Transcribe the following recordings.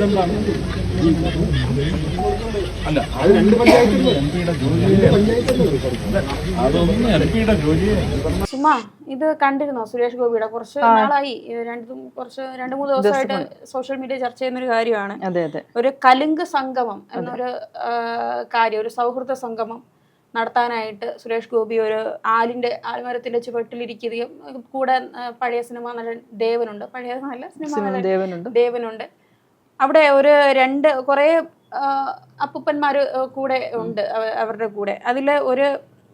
പ്രസിഡന്റാണ് അല്ല അത് രണ്ട് പഞ്ചായത്തിലും എം പിയുടെ ജോലി അതൊന്നും എം പിയുടെ ജോലിയെ. ചുമ്മാ ഇത് കണ്ടിരുന്നോ സുരേഷ് ഗോപിയുടെ? കുറച്ച് നാളായി. രണ്ടും കുറച്ച് രണ്ട് മൂന്ന് ദിവസമായിട്ട് സോഷ്യൽ മീഡിയ ചർച്ച ചെയ്യുന്ന ഒരു കാര്യമാണ്. അതെ അതെ. ഒരു കലുങ്ക് സംഗമം എന്നൊരു കാര്യം ഒരു സൗഹൃദ സംഗമം നടത്താനായിട്ട് സുരേഷ് ഗോപി ഒരു ആലിന്റെ ആൽമരത്തിന്റെ ചുവട്ടിലിരിക്കുകയും കൂടെ പഴയ സിനിമ നടൻ ദേവനുണ്ട്. പഴയ നല്ല സിനിമ നടൻ ദേവനുണ്ട്. ദേവനുണ്ട്. അവിടെ ഒരു രണ്ട് കുറേ അപ്പൂപ്പന്മാർ കൂടെ ഉണ്ട് അവരുടെ കൂടെ. അതിൽ ഒരു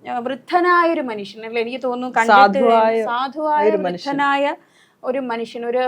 വൃദ്ധനായൊരു വൃദ്ധനായ ഒരു മനുഷ്യൻ അല്ലെ? എനിക്ക് തോന്നുന്നു കണ്ടിട്ട് സാധുവായ. വൃദ്ധനായ ഒരു മനുഷ്യൻ ഒരു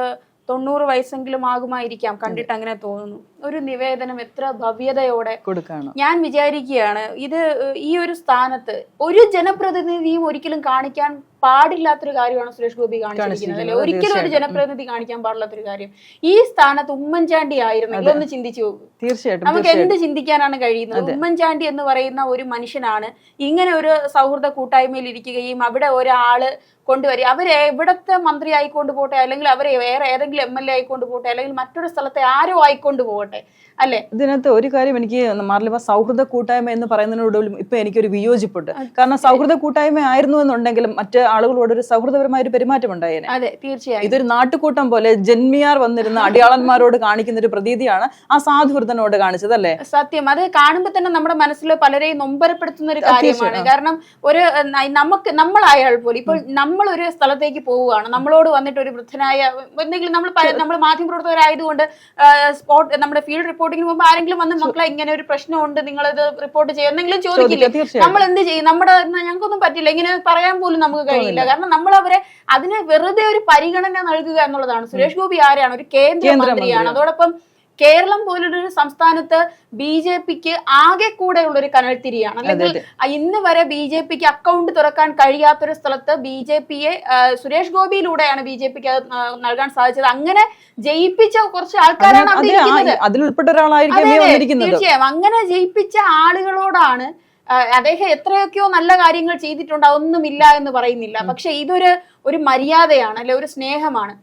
തൊണ്ണൂറ് വയസ്സെങ്കിലും ആകുമായിരിക്കാം കണ്ടിട്ട് അങ്ങനെ തോന്നുന്നു. ഒരു നിവേദനം എത്ര ഭവ്യതയോടെ കൊടുക്കാണ്. ഞാൻ വിചാരിക്കുകയാണ് ഇത് ഈ ഒരു സ്ഥാനത്ത് ഒരു ജനപ്രതിനിധിയും ഒരിക്കലും കാണിക്കാൻ പാടില്ലാത്തൊരു കാര്യമാണ് സുരേഷ് ഗോപി കാണിച്ചിരിക്കുന്നത്. അല്ലെ? ഒരിക്കലും ഒരു ജനപ്രതിനിധി കാണിക്കാൻ പാടില്ലാത്തൊരു കാര്യം. ഈ സ്ഥാനത്ത് ഉമ്മൻചാണ്ടി ആയിരുന്നെങ്കിൽ ഒന്ന് ചിന്തിച്ചു തീർച്ചയായിട്ടും നമുക്ക് എന്ത് ചിന്തിക്കാനാണ് കഴിയുന്നത്? ഉമ്മൻചാണ്ടി എന്ന് പറയുന്ന ഒരു മനുഷ്യനാണ് ഇങ്ങനെ ഒരു സൗഹൃദ കൂട്ടായ്മയിൽ ഇരിക്കുകയും അവിടെ ഒരാൾ കൊണ്ടുവരിക അവരെ എവിടത്തെ മന്ത്രി ആയിക്കൊണ്ട് പോട്ടെ അല്ലെങ്കിൽ അവരെ വേറെ ഏതെങ്കിലും എം എൽ എ ആയിക്കൊണ്ട് പോട്ടെ അല്ലെങ്കിൽ മറ്റൊരു സ്ഥലത്തെ ആരോ ആയിക്കൊണ്ട് പോകട്ടെ അല്ലെ? ഇതിനകത്ത് ഒരു കാര്യം എനിക്ക് മാറില്ല. സൗഹൃദ കൂട്ടായ്മ എന്ന് പറയുന്നതിനോടും ഇപ്പൊ എനിക്കൊരു വിയോജിപ്പുണ്ട്. കാരണം സൗഹൃദ കൂട്ടായ്മ ആയിരുന്നു എന്നുണ്ടെങ്കിലും മറ്റ് ആളുകളോട് ഒരു സൗഹൃദപരമായ ഒരു പെരുമാറ്റം ഉണ്ടായേനെ. അതെ തീർച്ചയായും. ഇതൊരു നാട്ടുകൂട്ടം പോലെ ജന്മിയാർ വന്നിരുന്ന അടിയാളന്മാരോട് കാണിക്കുന്ന ഒരു പ്രതീതിയാണ് ആ സാധുവൃതനോട് കാണിച്ചത് അല്ലേ സത്യം. അത് കാണുമ്പോൾ തന്നെ നമ്മുടെ മനസ്സിൽ പലരെയും നൊമ്പരപ്പെടുത്തുന്ന ഒരു കാര്യമാണ്. കാരണം ഒരു നമുക്ക് നമ്മളായാൽ പോലും ഇപ്പോൾ നമ്മൾ ഒരു സ്ഥലത്തേക്ക് പോവുകയാണ്. നമ്മളോട് വന്നിട്ട് ഒരു വൃദ്ധനായ എന്തെങ്കിലും നമ്മൾ നമ്മൾ മാധ്യമപ്രവർത്തകരായതുകൊണ്ട് സ്പോട്ട് നമ്മുടെ ഫീൽഡ് റിപ്പോർട്ടിങ്ങിന് മുമ്പ് ആരെങ്കിലും വന്ന് മക്കളെ ഇങ്ങനെ ഒരു പ്രശ്നമുണ്ട് നിങ്ങൾ ഇത് റിപ്പോർട്ട് ചെയ്യുന്നെങ്കിലും ചോദിക്കില്ലേ? നമ്മൾ എന്ത് ചെയ്യും? നമ്മുടെ ഞങ്ങൾക്കൊന്നും പറ്റില്ല. ഇങ്ങനെ പറയാൻ പോലും നമുക്ക് കഴിയില്ല. കാരണം നമ്മൾ അവരെ അതിന് വെറുതെ ഒരു പരിഗണന നൽകുക എന്നുള്ളതാണ്. സുരേഷ് ഗോപി ആരാണ് ഒരു കേന്ദ്രമന്ത്രിയാണ്. അതോടൊപ്പം കേരളം പോലൊരു സംസ്ഥാനത്ത് ബി ജെ പിക്ക് ആകെ കൂടെ ഉള്ള ഒരു കനൽത്തിരിയാണ് അല്ലെങ്കിൽ ഇന്ന് വരെ ബി ജെ പിക്ക് അക്കൗണ്ട് തുറക്കാൻ കഴിയാത്തൊരു സ്ഥലത്ത് ബി ജെ പിയെ സുരേഷ് ഗോപിയിലൂടെയാണ് ബി ജെ പിക്ക് അത് നൽകാൻ സാധിച്ചത്. അങ്ങനെ ജയിപ്പിച്ച കുറച്ച് ആൾക്കാരാണ് തീർച്ചയായും. അങ്ങനെ ജയിപ്പിച്ച ആളുകളോടാണ് അദ്ദേഹം എത്രയൊക്കെയോ നല്ല കാര്യങ്ങൾ ചെയ്തിട്ടുണ്ട് അതൊന്നുമില്ല എന്ന് പറയുന്നില്ല. പക്ഷെ ഇതൊരു ഒരു മര്യാദയാണ് അല്ലെ ഒരു സ്നേഹമാണ്.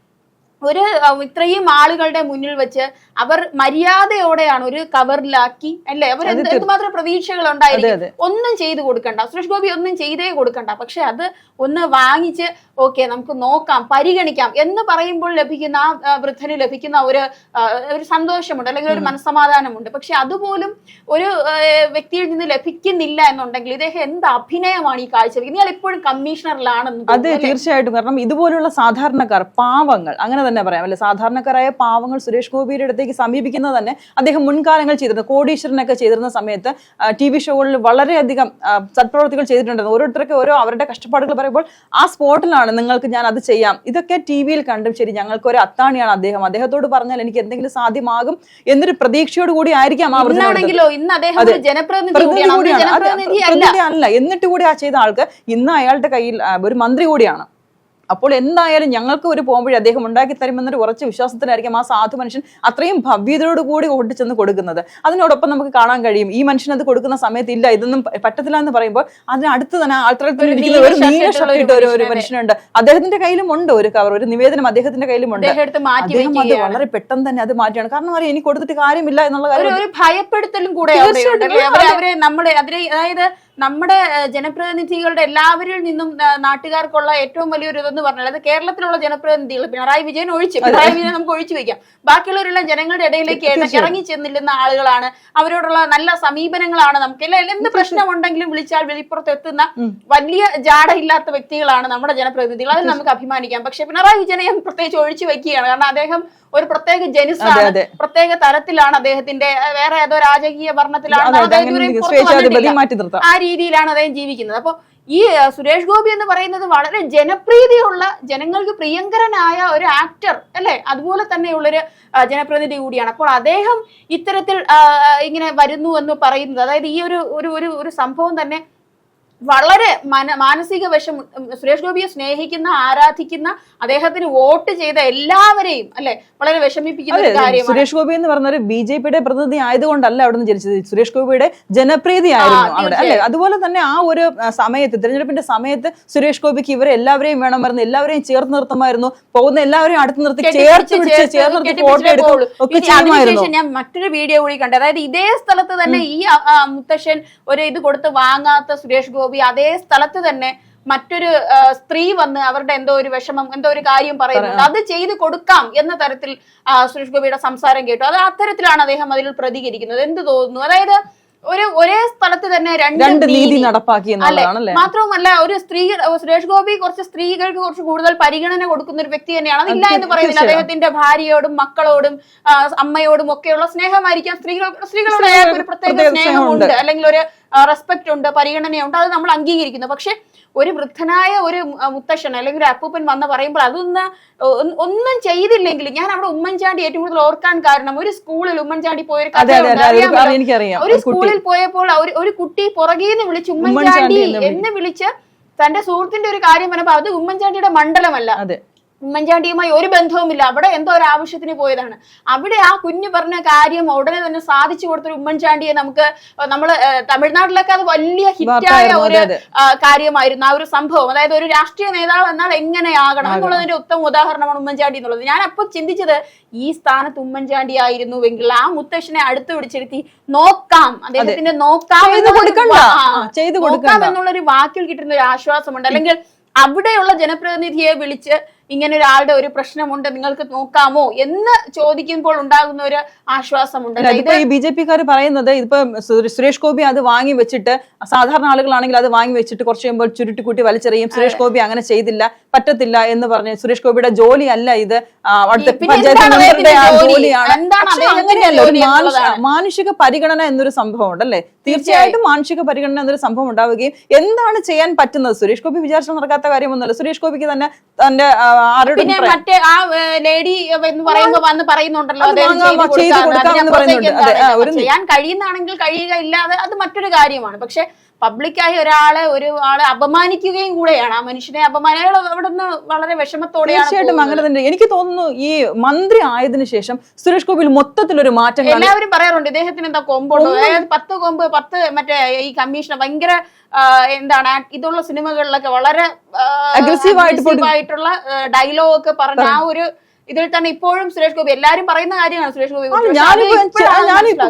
ഒരു ഇത്രയും ആളുകളുടെ മുന്നിൽ വെച്ച് അവർ മര്യാദയോടെയാണ് ഒരു കവറിലാക്കി അല്ലെ? അവർ എന്തുമാത്രം പ്രതീക്ഷകൾ ഉണ്ടായിരുന്നു ഒന്നും ചെയ്തു കൊടുക്കണ്ട. സുരേഷ് ഗോപി ഒന്നും ചെയ്തേ കൊടുക്കണ്ട. പക്ഷെ അത് ഒന്ന് വാങ്ങിച്ച് ഓക്കെ നമുക്ക് നോക്കാം പരിഗണിക്കാം എന്ന് പറയുമ്പോൾ ലഭിക്കുന്ന ആ വൃദ്ധന് ലഭിക്കുന്ന ഒരു ഒരു സന്തോഷമുണ്ട് അല്ലെങ്കിൽ ഒരു മനസ്സമാധാനമുണ്ട്. പക്ഷെ അതുപോലും ഒരു വ്യക്തിയിൽ നിന്ന് ലഭിക്കുന്നില്ല എന്നുണ്ടെങ്കിൽ ഇദ്ദേഹം എന്ത് അഭിനയമാണ് ഈ കാഴ്ചവെക്കുന്നത്? ഇയാൾ ഇപ്പോഴും കമ്മീഷണറിലാണെന്ന് അതെ തീർച്ചയായിട്ടും. കാരണം ഇതുപോലുള്ള സാധാരണക്കാർ പാവങ്ങൾ അങ്ങനെ തന്നെ പറയാം. അല്ലെ സാധാരണക്കാരായ പാവങ്ങൾ സുരേഷ് ഗോപിയുടെ അടുത്തേക്ക് സമീപിക്കുന്നത് തന്നെ അദ്ദേഹം മുൻകാലങ്ങൾ ചെയ്തിരുന്നു കോടീശ്വരനൊക്കെ ചെയ്തിരുന്ന സമയത്ത് ടി വി ഷോകളിൽ വളരെയധികം സത്പ്രവർത്തികൾ ചെയ്തിട്ടുണ്ടായിരുന്നു ഓരോരുത്തർക്ക് ഓരോ അവരുടെ കഷ്ടപ്പാടുകൾ പറയുമ്പോൾ ആ സ്പോട്ടിലാണ് നിങ്ങൾക്ക് ഞാൻ അത് ചെയ്യാം. ഇതൊക്കെ ടി വിയിൽ കണ്ടും ശരി ഞങ്ങൾക്ക് ഒരു അത്താണിയാണ് അദ്ദേഹം. അദ്ദേഹത്തോട് പറഞ്ഞാൽ എനിക്ക് എന്തെങ്കിലും സാധ്യമാകും എന്നൊരു പ്രതീക്ഷയോട് കൂടി ആയിരിക്കാം ആ വൃദ്ധൻ എടുത്തത്. ഇന്ന് അദ്ദേഹം അല്ല. എന്നിട്ട് കൂടി ആ ചെയ്ത ആൾക്ക് ഇന്ന് അയാളുടെ കയ്യിൽ ഒരു മന്ത്രി കൂടിയാണ്. അപ്പോൾ എന്തായാലും ഞങ്ങൾക്ക് ഒരു പോകുമ്പോഴേ അദ്ദേഹം ഉണ്ടാക്കി തരുമെന്നൊരു ഉറച്ച വിശ്വാസത്തിലായിരിക്കും ആ സാധു മനുഷ്യൻ അത്രയും ഭവ്യതയോട് കൂടി കൊണ്ടുചെന്ന് കൊടുക്കുന്നത്. അതിനോടൊപ്പം നമുക്ക് കാണാൻ കഴിയും. ഈ മനുഷ്യൻ അത് കൊടുക്കുന്ന സമയത്ത് ഇല്ല ഇതൊന്നും പറ്റത്തില്ല എന്ന് പറയുമ്പോൾ അതിനടുത്ത് തന്നെ ആൾത്തരത്തിൽ ഒരു നീല ഷർട്ട് ഇട്ട ഒരു ഒരു മനുഷ്യനുണ്ട്. അദ്ദേഹത്തിന്റെ കയ്യിലും ഉണ്ട് ഒരു കവർ ഒരു നിവേദനം അദ്ദേഹത്തിന്റെ കയ്യിലും ഉണ്ട്. അദ്ദേഹം അത് വളരെ പെട്ടെന്ന് തന്നെ അത് മാറ്റിയാണ് കാരണം അറിയാം എനിക്ക് കൊടുത്തിട്ട് കാര്യമില്ല എന്നുള്ള കാര്യം ഭയപ്പെടുത്തലും കൂടെ തീർച്ചയായിട്ടും. അതിനെ അതായത് നമ്മുടെ ജനപ്രതിനിധികളുടെ എല്ലാവരിൽ നിന്നും നാട്ടുകാർക്കുള്ള ഏറ്റവും വലിയൊരു ഇതെന്ന് പറഞ്ഞാൽ അത് കേരളത്തിലുള്ള ജനപ്രതിനിധികൾ പിണറായി വിജയൻ ഒഴിച്ച് പിണറായി വിജയൻ നമുക്ക് ഒഴിച്ചു വയ്ക്കാം. ബാക്കിയുള്ളവരെല്ലാം ജനങ്ങളുടെ ഇടയിലേക്ക് ഇറങ്ങി ചെന്നില്ലുന്ന ആളുകളാണ്. അവരോടുള്ള നല്ല സമീപനങ്ങളാണ് നമുക്ക്. എല്ലാ എന്ത് പ്രശ്നമുണ്ടെങ്കിലും വിളിച്ചാൽ വെളിപ്പുറത്ത് എത്തുന്ന വലിയ ജാടയില്ലാത്ത വ്യക്തികളാണ് നമ്മുടെ ജനപ്രതിനിധികൾ. അതിൽ നമുക്ക് അഭിമാനിക്കാം. പക്ഷെ പിണറായി വിജയനെ പ്രത്യേകിച്ച് ഒഴിച്ചു വെക്കുകയാണ് കാരണം അദ്ദേഹം ഒരു പ്രത്യേക ജനുസാണ്. പ്രത്യേക തരത്തിലാണ് അദ്ദേഹത്തിന്റെ വേറെ ഏതോ രാജകീയ ഭരണത്തിലാണ്. ആ രീതിയിലാണ് അദ്ദേഹം ജീവിക്കുന്നത്. അപ്പൊ ഈ സുരേഷ് ഗോപി എന്ന് പറയുന്നത് വളരെ ജനപ്രീതിയുള്ള ജനങ്ങൾക്ക് പ്രിയങ്കരനായ ഒരു ആക്ടർ അല്ലെ? അതുപോലെ തന്നെയുള്ളൊരു ജനപ്രതിനിധി കൂടിയാണ്. അപ്പോൾ അദ്ദേഹം ഇത്തരത്തിൽ ഇങ്ങനെ വരുന്നു എന്ന് പറയുന്നത് അതായത് ഈ ഒരു ഒരു ഒരു സംഭവം തന്നെ വളരെ മന- മാനസിക വശം സുരേഷ് ഗോപിയെ സ്നേഹിക്കുന്ന ആരാധിക്കുന്ന അദ്ദേഹത്തിന് വോട്ട് ചെയ്ത എല്ലാവരെയും അല്ലെ വളരെ വിഷമിപ്പിക്കുന്ന ഒരു കാര്യമാണ്. സുരേഷ് ഗോപി എന്ന് പറഞ്ഞ ഒരു ബി ജെ പിയുടെ പ്രതിനിധി ആയതുകൊണ്ടല്ല അവിടെ നിന്ന് ജനിച്ചത്. സുരേഷ് ഗോപിയുടെ ജനപ്രീതി ആയിരുന്നു അവിടെ അല്ലെ? അതുപോലെ തന്നെ ആ ഒരു സമയത്ത് തിരഞ്ഞെടുപ്പിന്റെ സമയത്ത് സുരേഷ് ഗോപിക്ക് ഇവരെ എല്ലാവരെയും വേണം വേണമായിരുന്നു എല്ലാവരെയും ചേർത്ത് നിർത്തുമായിരുന്നു. പോകുന്ന എല്ലാവരെയും അടുത്ത് നിർത്തി ചേർത്ത് പിടിച്ച് നിർത്തി ഫോട്ടോ കെട്ടിപ്പിടിച്ചേ എടുക്കും ഒക്കെ ചെയ്യുമായിരുന്നു. ഞാൻ മറ്റൊരു വീഡിയോ കൂടി കണ്ടു അതായത് ഇതേ സ്ഥലത്ത് തന്നെ ഈ മുത്തശ്ശൻ ഒരു ഇത് കൊടുത്ത് വാങ്ങാത്ത സുരേഷ് ഗോപി അതേ സ്ഥലത്ത് തന്നെ മറ്റൊരു സ്ത്രീ വന്ന് അവരുടെ എന്തോ ഒരു വിഷമം എന്തോ ഒരു കാര്യം പറയുന്നുണ്ട്. അത് ചെയ്തു കൊടുക്കാം എന്ന തരത്തിൽ സുരേഷ് ഗോപിയുടെ സംസാരം കേട്ടു. അത് അത്തരത്തിലാണ് അദ്ദേഹം അതിൽ പ്രതികരിക്കുന്നത്. എന്ത് തോന്നുന്നു? അതായത് ഒരു ഒരേ സ്ഥലത്ത് തന്നെ രണ്ട് നീതി നടപ്പാക്കി മാത്രവുമല്ല ഒരു സ്ത്രീ സുരേഷ് ഗോപി കുറച്ച് സ്ത്രീകൾക്ക് കുറച്ച് കൂടുതൽ പരിഗണന കൊടുക്കുന്ന ഒരു വ്യക്തി തന്നെയാണ്. അതില്ല എന്ന് പറയുന്നില്ല. അദ്ദേഹത്തിന്റെ ഭാര്യയോടും മക്കളോടും അമ്മയോടും ഒക്കെയുള്ള സ്നേഹമായിരിക്കാം. സ്ത്രീകൾ സ്ത്രീകളോട് ഒരു പ്രത്യേക സ്നേഹമുണ്ട്. അല്ലെങ്കിൽ ഒരു റെസ്പെക്ട് ഉണ്ട് പരിഗണനയുണ്ട് അത് നമ്മൾ അംഗീകരിക്കുന്നു. പക്ഷെ ഒരു വൃദ്ധനായ ഒരു മുത്തശ്ശൻ അല്ലെങ്കിൽ ഒരു അപ്പൂപ്പൻ വന്ന് പറയുമ്പോൾ അതൊന്ന് ഒന്നും ചെയ്തില്ലെങ്കിൽ ഞാൻ അവിടെ ഉമ്മൻചാണ്ടി ഏറ്റവും കൂടുതൽ ഓർക്കാൻ കാരണം ഒരു സ്കൂളിൽ ഉമ്മൻചാണ്ടി പോയൊരു കഥ ഒരു സ്കൂളിൽ പോയപ്പോൾ ഒരു കുട്ടി നിന്ന് വിളിച്ച് ഉമ്മൻചാണ്ടി എന്ന് വിളി- വിളിച്ച് തന്റെ സുഹൃത്തിന്റെ ഒരു കാര്യം പറഞ്ഞപ്പോ അത് ഉമ്മൻചാണ്ടിയുടെ മണ്ഡലമല്ല. ഉമ്മൻചാണ്ടിയുമായി ഒരു ബന്ധവുമില്ല. അവിടെ എന്തോ ഒരു ആവശ്യത്തിന് പോയതാണ്. അവിടെ ആ കുഞ്ഞു പറഞ്ഞ കാര്യം ഉടനെ തന്നെ സാധിച്ചു കൊടുത്തൊരു ഉമ്മൻചാണ്ടിയെ നമുക്ക് നമ്മൾ തമിഴ്നാട്ടിലൊക്കെ അത് വലിയ ഹിറ്റായ ഒരു കാര്യമായിരുന്നു ആ ഒരു സംഭവം. അതായത് ഒരു രാഷ്ട്രീയ നേതാവ് എന്നാൽ എങ്ങനെയാകണം എന്നുള്ളതിന്റെ ഉത്തമ ഉദാഹരണമാണ് ഉമ്മൻചാണ്ടി എന്നുള്ളത്. ഞാൻ അപ്പൊ ചിന്തിച്ചത് ഈ സ്ഥാനത്ത് ഉമ്മൻചാണ്ടി ആയിരുന്നുവെങ്കിൽ ആ മുത്തശ്ശനെ അടുത്ത് പിടിച്ചിരുത്തി നോക്കാം. അദ്ദേഹത്തിന്റെ നോക്കാം എന്നുള്ളൊരു കൊടുക്കണ്ട. നോക്കാം എന്നുള്ള എന്നുള്ളൊരു വാക്കിൽ കിട്ടുന്ന ഒരു ആശ്വാസമുണ്ട്. അല്ലെങ്കിൽ അവിടെയുള്ള ജനപ്രതിനിധിയെ വിളിച്ച് ഇങ്ങനെ ഒരാളുടെ ഒരു പ്രശ്നമുണ്ട് നിങ്ങൾക്ക് നോക്കാമോ എന്ന് ചോദിക്കുമ്പോൾ ഉണ്ടാകുന്ന ഒരു ആശ്വാസമുണ്ട്. ഈ ബി ജെ പിക്കാർ പറയുന്നത് ഇതിപ്പോ സുരേഷ് ഗോപി അത് വാങ്ങി വെച്ചിട്ട് സാധാരണ ആളുകളാണെങ്കിൽ അത് വാങ്ങി വെച്ചിട്ട് കുറച്ച് കഴിയുമ്പോൾ ചുരുട്ടിക്കൂട്ടി വലിച്ചെറിയും സുരേഷ് ഗോപി അങ്ങനെ ചെയ്തില്ല പറ്റത്തില്ല എന്ന് പറഞ്ഞ് സുരേഷ് ഗോപിയുടെ ജോലി അല്ല ഇത് പഞ്ചായത്ത് മെമ്പറുടെ ജോലിയാണ്. അങ്ങനെയല്ല ഒരു. മാനുഷിക പരിഗണന എന്നൊരു സംഭവം ഉണ്ടല്ലേ തീർച്ചയായിട്ടും മാനുഷിക പരിഗണന എന്നൊരു സംഭവം ഉണ്ടാവുകയും എന്താണ് ചെയ്യാൻ പറ്റുന്നത്? സുരേഷ് ഗോപി വിചാരിച്ച നടക്കാത്ത കാര്യമൊന്നുമല്ല സുരേഷ് ഗോപിക്ക് തന്നെ തന്റെ ആരുടെ മറ്റേ ആ ലേഡി എന്ന് പറയുമ്പോ വന്ന് പറയുന്നുണ്ടല്ലോ ചെയ്യാൻ കഴിയുന്നതാണെങ്കിൽ കഴിയുക ഇല്ലാതെ അത് മറ്റൊരു കാര്യമാണ്. പക്ഷെ പബ്ലിക്കായി ഒരാളെ ഒരു ആളെ അപമാനിക്കുകയും കൂടെയാണ്. ആ മനുഷ്യനെ അപമാനങ്ങൾ അയാൾ അവിടെ നിന്ന് വളരെ വിഷമത്തോടെ തീർച്ചയായിട്ടും. അങ്ങനെ തന്നെ. എനിക്ക് തോന്നുന്നു ഈ മന്ത്രി ആയതിനു ശേഷം സുരേഷ് ഗോപിയിൽ മൊത്തത്തിലൊരു മാറ്റം കാണും എല്ലാവരും പറയാറുണ്ട് ഇദ്ദേഹത്തിന് എന്താ കൊമ്പുണ്ടോ? അതായത് പത്ത് കൊമ്പ് പത്ത് മറ്റേ ഈ കമ്മീഷൻ ഭയങ്കര എന്താണ് ഇതുള്ള സിനിമകളിലൊക്കെ വളരെ പോയിട്ട് ആയിട്ടുള്ള ഡയലോഗ് ഒക്കെ പറഞ്ഞ ആ ഒരു ഇതിൽ തന്നെ ഇപ്പോഴും സുരേഷ് ഗോപി എല്ലാരും പറയുന്ന കാര്യമാണ് സുരേഷ് ഗോപി.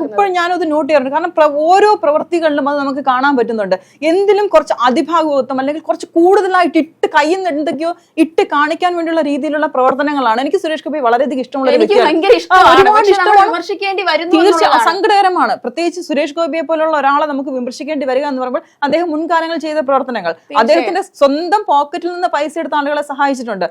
ഇപ്പോൾ ഞാനത് നോട്ട് ചെയ്യാറുണ്ട്. കാരണം ഓരോ പ്രവൃത്തികളിലും അത് നമുക്ക് കാണാൻ പറ്റുന്നുണ്ട്. എന്തിലും കുറച്ച് അതിഭാഗവത്വം അല്ലെങ്കിൽ കുറച്ച് കൂടുതലായിട്ട് ഇട്ട് കയ്യിൽ നിന്ന് എന്തൊക്കെയോ ഇട്ട് കാണിക്കാൻ വേണ്ടിയുള്ള രീതിയിലുള്ള പ്രവർത്തനങ്ങളാണ് എനിക്ക് സുരേഷ് ഗോപി വളരെയധികം ഇഷ്ടമുള്ള. വിമർശിക്കേണ്ടി തീർച്ചയായും സങ്കടകരമാണ് പ്രത്യേകിച്ച് സുരേഷ് ഗോപിയെ പോലുള്ള ഒരാളെ നമുക്ക് വിമർശിക്കേണ്ടി വരിക എന്ന് പറയുമ്പോൾ അദ്ദേഹം മുൻകാലങ്ങൾ ചെയ്ത പ്രവർത്തനങ്ങൾ. അദ്ദേഹത്തിന്റെ സ്വന്തം പോക്കറ്റിൽ നിന്ന് പൈസ എടുത്ത ആളുകളെ സഹായിച്ചിട്ടുണ്ട്.